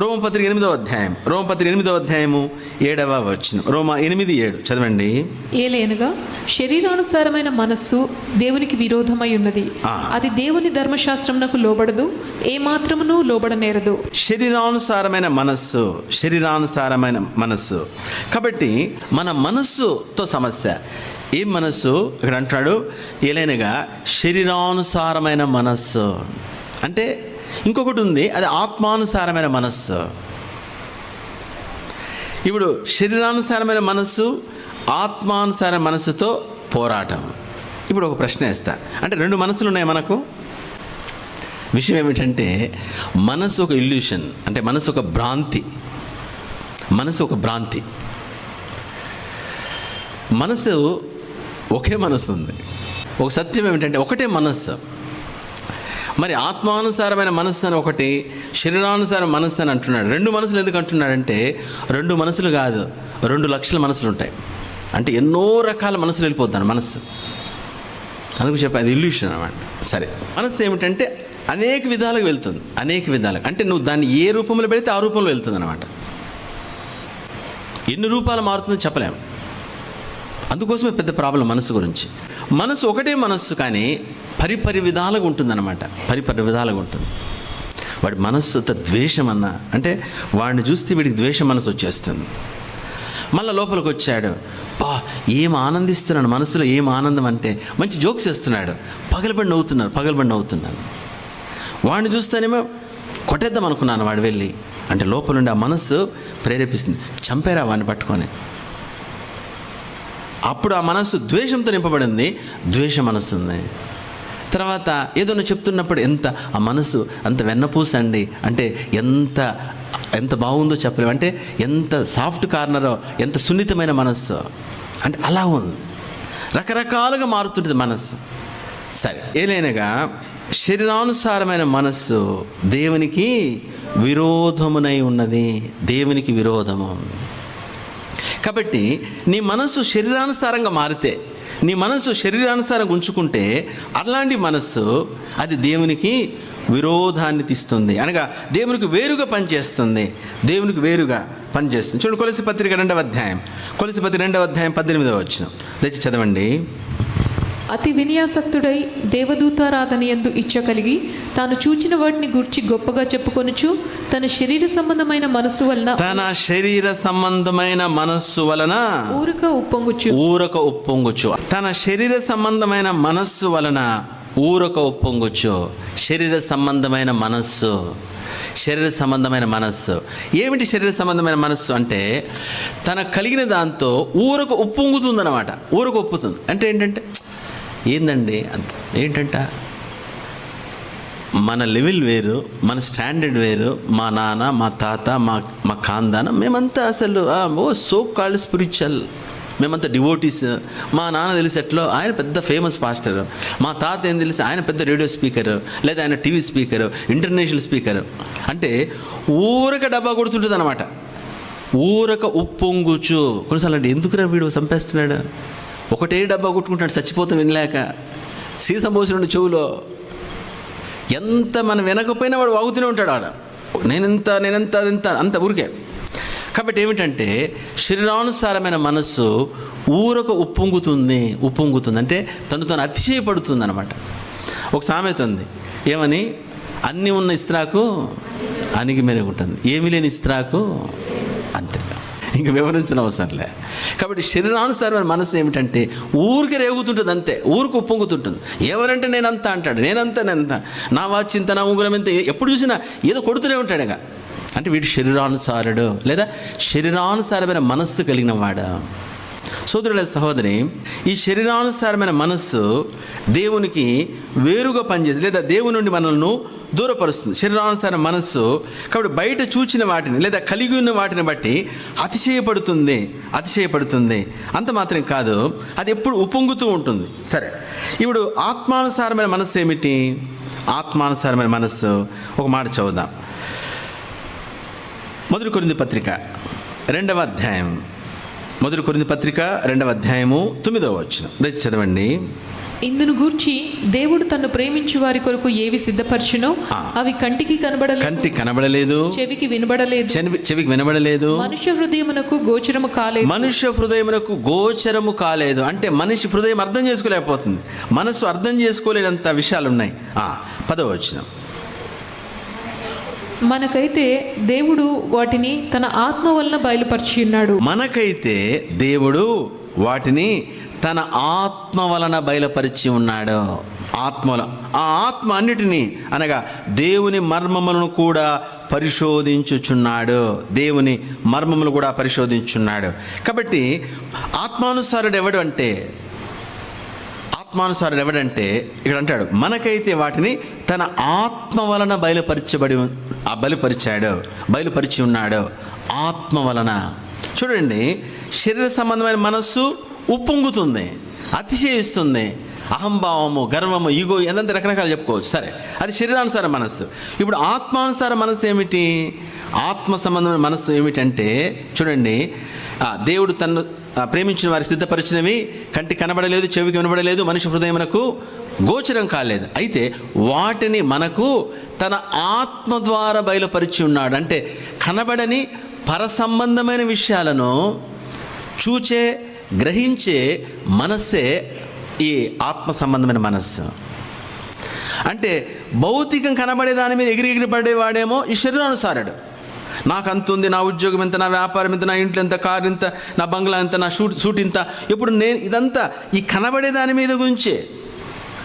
రోమపత్రిక ఎనిమిదవ అధ్యాయం. రోమపత్రిక ఎనిమిదవ అధ్యాయము ఏడవ వచ్చిన రోమ ఎనిమిది ఏడు. చదవండి. ఏలేనగా శరీరానుసారమైన మనస్సు దేవునికి విరోధమై ఉన్నది. అది దేవుని ధర్మశాస్త్రమునకు లోబడదు ఏ మాత్రమును లోబడనేరదు. శరీరానుసారమైన మనస్సు శరీరానుసారమైన మనస్సు. కాబట్టి మన మనస్సుతో సమస్య. ఏం మనస్సు? ఇక్కడ అంటున్నాడు ఏలైనగా శరీరానుసారమైన మనస్సు. అంటే ఇంకొకటి ఉంది అది ఆత్మానుసారమైన మనస్సు. ఇప్పుడు శరీరానుసారమైన మనస్సు ఆత్మానుసార మనస్సుతో పోరాటం. ఇప్పుడు ఒక ప్రశ్న వేస్తా. అంటే రెండు మనసులు ఉన్నాయి మనకు. విషయం ఏమిటంటే మనసు ఒక ఇల్యూషన్ అంటే మనసు ఒక భ్రాంతి. మనసు ఒక భ్రాంతి. మనసు ఒకే మనసు ఉంది. ఒక సత్యం ఏమిటంటే ఒకటే మనస్సు. మరి ఆత్మానుసారమైన మనస్సు అని ఒకటి శరీరానుసార మనస్సు అని అంటున్నాడు. రెండు మనసులు ఎందుకు అంటున్నాడంటే రెండు మనసులు కాదు రెండు లక్షల మనసులు ఉంటాయి. అంటే ఎన్నో రకాల మనసులు వెళ్ళిపోతాను మనస్సు. అందుకు చెప్పాను అది ఇల్యూషన్ అనమాట సరే. మనస్సు ఏమిటంటే అనేక విధాలుగా వెళ్తుంది. అనేక విధాలుగా. అంటే నువ్వు దాన్ని ఏ రూపంలో పెడితే ఆ రూపంలో వెళ్తుంది అనమాట ఎన్ని రూపాలు మారుతుందో చెప్పలేము. అందుకోసమే పెద్ద ప్రాబ్లం మనసు గురించి. మనసు ఒకటే మనస్సు కానీ పరిపరి విధాలుగా ఉంటుందన్నమాట. పరిపరి విధాలుగా ఉంటుంది. వాడి మనస్సుతో ద్వేషం అన్న అంటే వాడిని చూస్తే వీడికి ద్వేష మనసు వచ్చేస్తుంది. మళ్ళీ లోపలికి వచ్చాడు. పా ఏం ఆనందిస్తున్నాడు మనసులో ఏం ఆనందం అంటే మంచి జోక్స్ వేస్తున్నాడు. పగలబడి నవ్వుతున్నాడు పగలబడి నవ్వుతున్నాడు. వాడిని చూస్తేనేమో కొట్టేద్దాం అనుకున్నాను వాడు వెళ్ళి. అంటే లోపల నుండి ఆ మనస్సు ప్రేరేపిస్తుంది. చంపేరా వాడిని పట్టుకొని. అప్పుడు ఆ మనస్సు ద్వేషంతో నింపబడింది. ద్వేష మనస్సు ఉంది. తర్వాత ఏదైనా చెప్తున్నప్పుడు ఎంత ఆ మనసు అంత వెన్నపూస అండి అంటే ఎంత ఎంత బాగుందో చెప్పలేము అంటే ఎంత సాఫ్ట్ కార్నరో ఎంత సున్నితమైన మనస్సు. అంటే అలా ఉంది. రకరకాలుగా మారుతుంటుంది మనస్సు. సరే ఏలైనగా శరీరానుసారమైన మనస్సు దేవునికి విరోధమునై ఉన్నది. దేవునికి విరోధము. కాబట్టి నీ మనస్సు శరీరానుసారంగా మారితే నీ మనస్సు శరీరానుసారం ఉంచుకుంటే అలాంటి మనస్సు అది దేవునికి విరోధాన్ని తీస్తుంది. అనగా దేవునికి వేరుగా పనిచేస్తుంది. దేవునికి వేరుగా పనిచేస్తుంది. చూడండి కొలసి పత్రిక రెండవ అధ్యాయం. కొలసి పత్రిక రెండవ అధ్యాయం పద్దెనిమిదవ వచ్చిన తెచ్చి చదవండి. అతి వినయాసక్తుడై దేవదూతారాధన యందు ఇచ్చ కలిగి తాను చూచిన వాటిని గూర్చి గొప్పగా చెప్పుకొనుచు తన శరీర సంబంధమైన మనస్సు వలన తన శరీర సంబంధమైన మనస్సు వలన ఊరక ఉప్పొంగుచు. ఊరక ఉప్పొంగుచు. తన శరీర సంబంధమైన మనస్సు వలన ఊరక ఉప్పొంగుచు. శరీర సంబంధమైన మనస్సు. శరీర సంబంధమైన మనస్సు. ఏమిటి శరీర సంబంధమైన మనస్సు అంటే తన కలిగిన దాంతో ఊరకు ఉప్పొంగుతుందన్నమాట. ఊరకు ఉప్పుతుంది. అంటే ఏంటంటే ఏందండి? అంత ఏంటంట? మన లెవెల్ వేరు మన స్టాండర్డ్ వేరు మా నాన్న మా తాత మా మా ఖాందాన మేమంతా అసలు ఓ సో కాల్డ్ స్పిరిచువల్. మేమంతా డివోటీస్. మా నాన్న తెలిసి ఎట్లో ఆయన పెద్ద ఫేమస్ పాస్టర్. మా తాత ఏం తెలిసి ఆయన పెద్ద రేడియో స్పీకర్ లేదా ఆయన టీవీ స్పీకర్ ఇంటర్నేషనల్ స్పీకర్. అంటే ఊరక డబ్బా కొడుతుంటుంది అనమాట ఊరక ఉప్పొంగుచు. కొన్నిసార్లు అంటే ఎందుకురా వీడు చంపేస్తున్నాడు ఒకటే డబ్బా కొట్టుకుంటాడు చచ్చిపోతాం వినలేక సీసం పోసిన చెవులో ఎంత మనం వినకపోయినా వాడు వాగుతూనే ఉంటాడు ఆడ. నేనెంత నేనెంత అదెంత అంత ఊరికే. కాబట్టి ఏమిటంటే శరీరానుసారమైన మనస్సు ఊరక ఉప్పొంగుతుంది ఉప్పొంగుతుంది. అంటే తను తను అతిశయపడుతుంది అనమాట ఒక సామెత ఉంది. ఏమని? అన్నీ ఉన్న ఇస్త్రాకు అణిగి మెరుగుంటుంది ఏమీ లేని ఇస్త్రాకు అంతే. ఇంక వివరించిన అవసరంలే కాబట్టి శరీరానుసారమైన మనసు ఏమిటంటే ఊరికి రేగుతుంటుంది అంతే ఊరికి ఉప్పొంగుతుంటుంది. ఎవరంటే నేనంత అంటాడు నేనంత నేనంత. నా వాచింత నా ఉంగరం ఎంత ఎప్పుడు చూసినా ఏదో కొడుతూనే ఉంటాడుగా అంటే వీడు శరీరానుసారుడు లేదా శరీరానుసారమైన మనస్సు కలిగిన వాడు? సోదరుల సహోదరి ఈ శరీరానుసారమైన మనస్సు దేవునికి వేరుగా పనిచేస్తుంది లేదా దేవుని నుండి మనల్ని దూరపరుస్తుంది. శరీరానుసార మనస్సు కాబట్టి బయట చూచిన వాటిని లేదా కలిగి ఉన్న వాటిని బట్టి అతిశయపడుతుంది అతిశయపడుతుంది. అంత మాత్రం కాదు అది ఎప్పుడు ఉప్పొంగుతూ ఉంటుంది. సరే ఇప్పుడు ఆత్మానుసారమైన మనస్సు ఏమిటి? ఆత్మానుసారమైన మనస్సు. ఒక మాట చదువుదాం. మొదటి కొరింది పత్రిక రెండవ అధ్యాయం. మొదటి కొరింది పత్రిక రెండవ అధ్యాయము తొమ్మిదవ వచ్చిన దయచేసి చదవండి. ఇందును గూర్చి దేవుడు తన్ను ప్రేమించు వారి కొరకు ఏవి సిద్ధపరచునో. అవి కంటికి కనబడలేదు కంటికి కనబడలేదు చెవికి వినబడలేదు చెవి- చెవికి వినబడలేదు మనుష్య హృదయమునకు గోచరము కాలేదు. మనుష్య హృదయమునకు గోచరము కాలేదు. అంటే మనిషి హృదయం అర్థం చేసుకోలేకపోతుంది. మనసు అర్థం చేసుకోలేనంత విషయాలు ఉన్నాయి ఆ, పదవచనం మనకైతే దేవుడు వాటిని తన ఆత్మ వలన బయలుపరిచి ఉన్నాడు. మనకైతే దేవుడు వాటిని తన ఆత్మ వలన బయలుపరిచి ఉన్నాడు. ఆత్మల ఆ ఆత్మ అన్నిటినీ అనగా దేవుని మర్మములను కూడా పరిశోధించుచున్నాడు. దేవుని మర్మములు కూడా పరిశోధించున్నాడు. కాబట్టి ఆత్మానుసారుడు ఎవడు అంటే ఆత్మానుసారుడు ఎవడంటే ఇక్కడ అంటాడు మనకైతే వాటిని తన ఆత్మ వలన బయలుపరచబడి ఆ బయలుపరిచాడు బయలుపరిచి ఉన్నాడు. ఆత్మ వలన. చూడండి శరీర సంబంధమైన మనస్సు ఉప్పొంగుతుంది అతిశయిస్తుంది. అహంభావము గర్వము ఈగో ఎంతంత రకరకాలు చెప్పుకోవచ్చు. సరే అది శరీరానుసార మనస్సు. ఇప్పుడు ఆత్మానుసార మనస్సు ఏమిటి? ఆత్మ సంబంధమైన మనస్సు ఏమిటంటే చూడండి దేవుడు తన ప్రేమించిన వారి సిద్ధపరిచినవి కంటి కనబడలేదు చెవికి వినబడలేదు మనిషి హృదయమునకు గోచరం కాలేదు. అయితే వాటిని మనకు తన ఆత్మ ద్వారా బయలుపరిచి ఉన్నాడు. అంటే కనబడని పరసంబంధమైన విషయాలను చూచే గ్రహించే మనస్సే ఈ ఆత్మ సంబంధమైన మనస్సు. అంటే భౌతికం కనబడే దాని మీద ఎగిరి ఎగిరి పడేవాడేమో ఈ శరీరానుసారుడు. నాకు అంత ఉంది నా ఉద్యోగం ఎంత నా వ్యాపారం ఎంత నా ఇంట్లో ఎంత కారు ఎంత నా బంగ్లా ఎంత నా షూట్ షూట్ ఇంత. ఇప్పుడు నేను ఇదంతా ఈ కనబడే దాని మీద గురించే.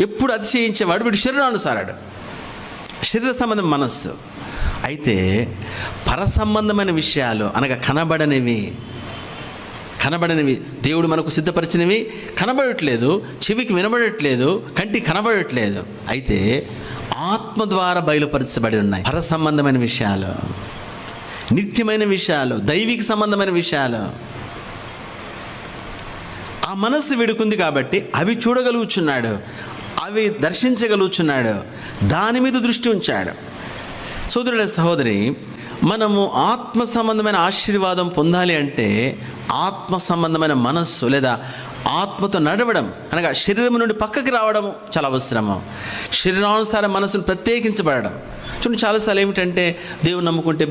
ఎప్పుడు అతిశయించేవాడు వీడు శరీరానుసారుడు. శరీర సంబంధం మనస్సు. అయితే పర సంబంధమైన విషయాలు అనగా కనబడనివి. కనబడనివి. దేవుడు మనకు సిద్ధపరిచినవి. కనబడట్లేదు. చెవికి వినబడట్లేదు. కంటికి కనబడట్లేదు. అయితే ఆత్మ ద్వారా బయలుపరచబడి ఉన్నాయి పర సంబంధమైన విషయాలు. నిత్యమైన విషయాలు దైవిక సంబంధమైన విషయాలు. ఆ మనస్సు విడుకుంది కాబట్టి అవి చూడగలుగుచున్నాడు అవి దర్శించగలుగుచున్నాడు దాని మీద దృష్టి ఉంచాడు. సోదరుడ సహోదరి మనము ఆత్మ సంబంధమైన ఆశీర్వాదం పొందాలి అంటే ఆత్మ సంబంధమైన మనస్సు లేదా ఆత్మతో నడవడం అనగా శరీరం నుండి పక్కకి రావడం చాలా అవసరము శరీరానుసారం మనసును ప్రత్యేకించబడడం. చూడండి చాలాసార్లు ఏమిటంటే దేవుని నమ్ముకుంటే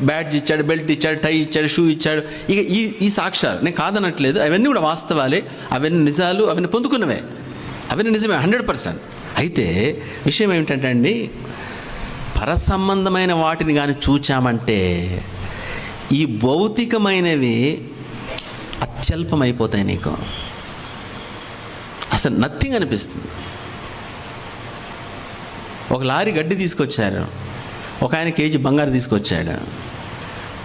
బ్యాడ్జ్ ఇచ్చాడు బెల్ట్ ఇచ్చాడు టై ఇచ్చాడు షూ ఇచ్చాడు. ఇక ఈ ఈ సాక్ష్యాలు నేను కాదనట్లేదు అవన్నీ కూడా వాస్తవాలే అవన్నీ నిజాలు అవన్నీ పొందుకున్నవే. అవన్నీ నిజమే హండ్రెడ్ పర్సెంట్. అయితే విషయం ఏమిటంటే అండి పరసంబంధమైన వాటిని కానీ చూచామంటే ఈ భౌతికమైనవి అత్యల్పమైపోతాయి నీకు. అసలు నథింగ్ అనిపిస్తుంది. ఒక లారీ గడ్డి తీసుకొచ్చారు. ఒక ఆయన కేజీ బంగారు తీసుకొచ్చాడు.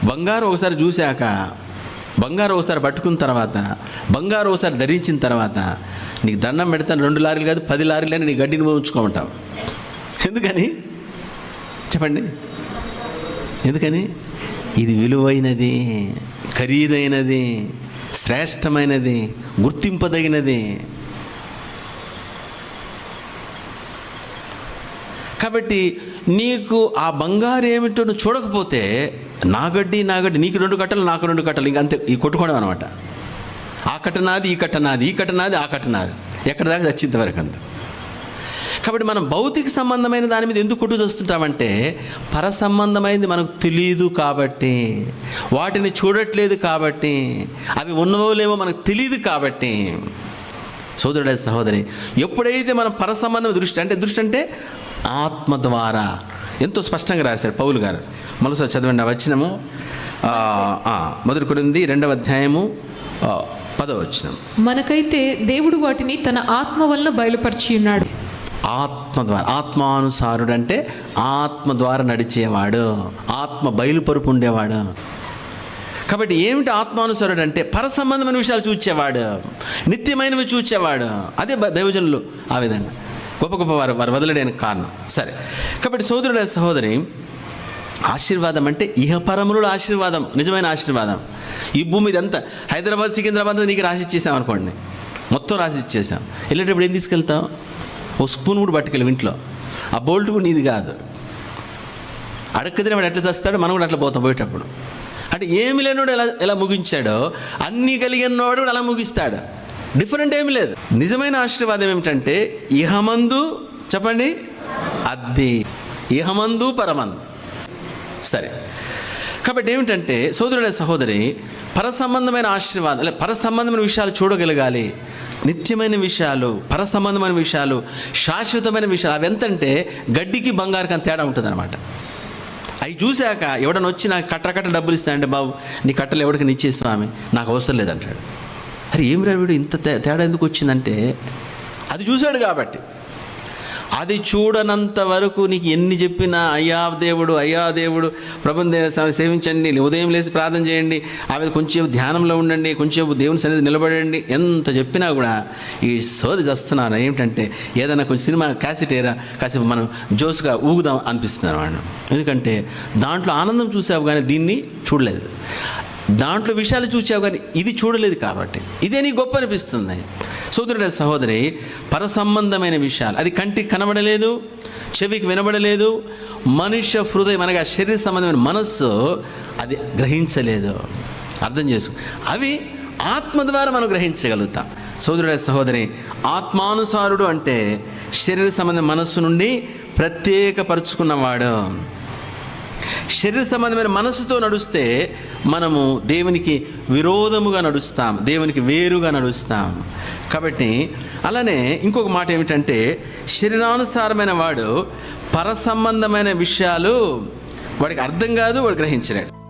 బంగారు ఒకసారి చూశాక బంగారు ఒకసారి పట్టుకున్న తర్వాత బంగారు ఒకసారి ధరించిన తర్వాత నీకు దండం పెడతాను రెండు లారీలు కాదు పది లారీలైనా నీ గడ్డిని ఉంచుకోమంటావు ఎందుకని? చెప్పండి. ఎందుకని? ఇది విలువైనది ఖరీదైనది. శ్రేష్టమైనది గుర్తింపదగినది. కాబట్టి నీకు ఆ బంగారు ఏమిటో నువ్వు చూడకపోతే నా గడ్డి నా గడ్డి నీకు రెండు కట్టలు నాకు రెండు కట్టలు ఇంక అంతే ఈ కొట్టుకోవడం అనమాట. ఆ కట్ట నాది ఈ కట్ట నాది ఈ కట్ట నాది ఆ కట్ట నాది ఎక్కడ దాకా చచ్చేంత వరకు అంత? కాబట్టి మనం భౌతిక సంబంధమైన దాని మీద ఎందుకు కుట్టు చూస్తుంటామంటే పర సంబంధమైనది మనకు తెలియదు కాబట్టి వాటిని చూడట్లేదు కాబట్టి అవి ఉన్నవో లేవో మనకు తెలియదు కాబట్టి. సోదరుడే సహోదరి ఎప్పుడైతే మనం పర సంబంధం దృష్టి అంటే దృష్టి అంటే ఆత్మ ద్వారా. ఎంతో స్పష్టంగా రాశాడు పౌలు గారు. మనసు చదవండి వచ్చినము మొదటి కొరింది రెండవ అధ్యాయము పదవ వచ్చినం మనకైతే దేవుడు వాటిని తన ఆత్మ వలన బయలుపరిచి ఉన్నాడు. ఆత్మ ద్వారా ఆత్మానుసారుడు అంటే ఆత్మ ద్వారా నడిచేవాడు. ఆత్మ బయలుపరుపు ఉండేవాడు. కాబట్టి ఏమిటి ఆత్మానుసారుడు అంటే పర సంబంధమైన విషయాలు చూచేవాడు. నిత్యమైనవి చూచేవాడు. అదే దైవజనులు ఆ విధంగా. గొప్ప గొప్ప వారు వారు వదలడానికి కారణం. సరే. కాబట్టి సోదరుడు సహోదరి ఆశీర్వాదం అంటే ఇహపరముల ఆశీర్వాదం నిజమైన ఆశీర్వాదం. ఈ భూమి ఇదంతా హైదరాబాద్ సికింద్రాబాద్ నీకు రాసి ఇచ్చేసాం అనుకోండి. మొత్తం రాసి ఇచ్చేసాం. వెళ్ళేటప్పుడు ఏం తీసుకెళ్తావు? ఓ స్పూన్ కూడా పట్టుకెళ్ళి ఇంట్లో. ఆ బోల్ట్ కూడా నీది కాదు. అడక్కదిన వాడు ఎట్లా చేస్తాడో మనం కూడా అట్లా పోతాం పోయేటప్పుడు. అంటే ఏమి లేనివాడు ఎలా ఎలా ముగించాడో అన్నీ కలిగినవాడు కూడా అలా ముగిస్తాడు. డిఫరెంట్ ఏమి లేదు. నిజమైన ఆశీర్వాదం ఏమిటంటే ఇహమందు చెప్పండి? అద్ది. ఇహమందు పరమందు. సరే. కాబట్టి ఏమిటంటే సోదరుడే సహోదరి పర సంబంధమైన ఆశీర్వాదాలు పర సంబంధమైన విషయాలు చూడగలగాలి. నిత్యమైన విషయాలు పర సంబంధమైన విషయాలు శాశ్వతమైన విషయాలు అవి ఎంతంటే గడ్డికి బంగారుకి అంత తేడా ఉంటుంది అనమాట అవి చూశాక ఎవడని వచ్చి నాకు కట్ట కట్ట డబ్బులు ఇస్తానంటే బాబు నీ కట్టలు ఎవరికి నిచ్చే స్వామి? నాకు అవసరం లేదంటాడు. అరే ఏం రా వీడు ఇంత తే- తేడా ఎందుకు వచ్చిందంటే? అది చూశాడు కాబట్టి. అది చూడనంత వరకు నీకు ఎన్ని చెప్పినా అయ్యా దేవుడు అయ్యా దేవుడు ప్రభుని సేవించండి ఉదయం లేచి ప్రార్థన చేయండి ఆమె కొంచెం ధ్యానంలో ఉండండి కొంచెం దేవుని సన్నిధి నిలబడండి ఎంత చెప్పినా కూడా ఈ సోది చేస్తున్నాను. ఏమిటంటే ఏదైనా కొంచెం సినిమా క్యాసెట్ ఏరా కాసేపు మనం జోస్గా ఊగుదాం అనిపిస్తుంది అన్నమాట. ఎందుకంటే దాంట్లో ఆనందం చూసావు కానీ దీన్ని చూడలేదు. దాంట్లో విషయాలు చూసావు కానీ ఇది చూడలేదు కాబట్టి. ఇదే నీ గొప్ప అనిపిస్తుంది. సోదరుడ సహోదరి పరసంబంధమైన విషయాలు. అది కంటికి కనబడలేదు చెవికి వినబడలేదు మనుష్య హృదయం అనగా శరీర సంబంధమైన మనస్సు అది గ్రహించలేదు. అర్థం చేసుకో. అవి ఆత్మ ద్వారా మనం గ్రహించగలుగుతాం. సోదరుడ సహోదరి ఆత్మానుసారుడు అంటే శరీర సంబంధ మనస్సు నుండి ప్రత్యేకపరుచుకున్నవాడు. శరీర సంబంధమైన మనసుతో నడుస్తే మనము దేవునికి విరోధముగా నడుస్తాం దేవునికి వేరుగా నడుస్తాం. కాబట్టి అలానే ఇంకొక మాట ఏమిటంటే శరీరానుసారమైన వాడు పర సంబంధమైన విషయాలు వాడికి అర్థం కాదు వాడు గ్రహించలేడు.